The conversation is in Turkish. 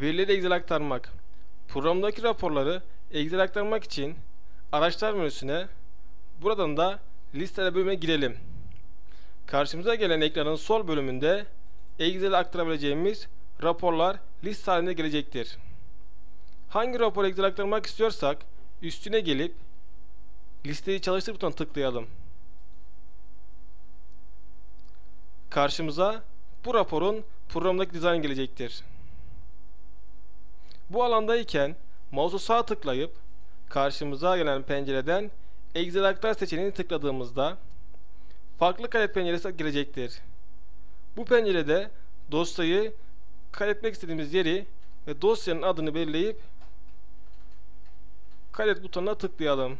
Verileri Excel aktarmak. Programdaki raporları Excel aktarmak için araçlar menüsüne buradan da listeler bölümüne girelim. Karşımıza gelen ekranın sol bölümünde Excel'e aktarabileceğimiz raporlar liste halinde gelecektir. Hangi raporu Excel'e aktarmak istiyorsak üstüne gelip listeyi çalıştır butonuna tıklayalım. Karşımıza bu raporun programdaki dizayn gelecektir. Bu alandayken mouse'u sağ tıklayıp karşımıza gelen pencereden Excel aktar seçeneğini tıkladığımızda farklı kaydet penceresi gelecektir. Bu pencerede dosyayı kaydetmek istediğimiz yeri ve dosyanın adını belirleyip kaydet butonuna tıklayalım.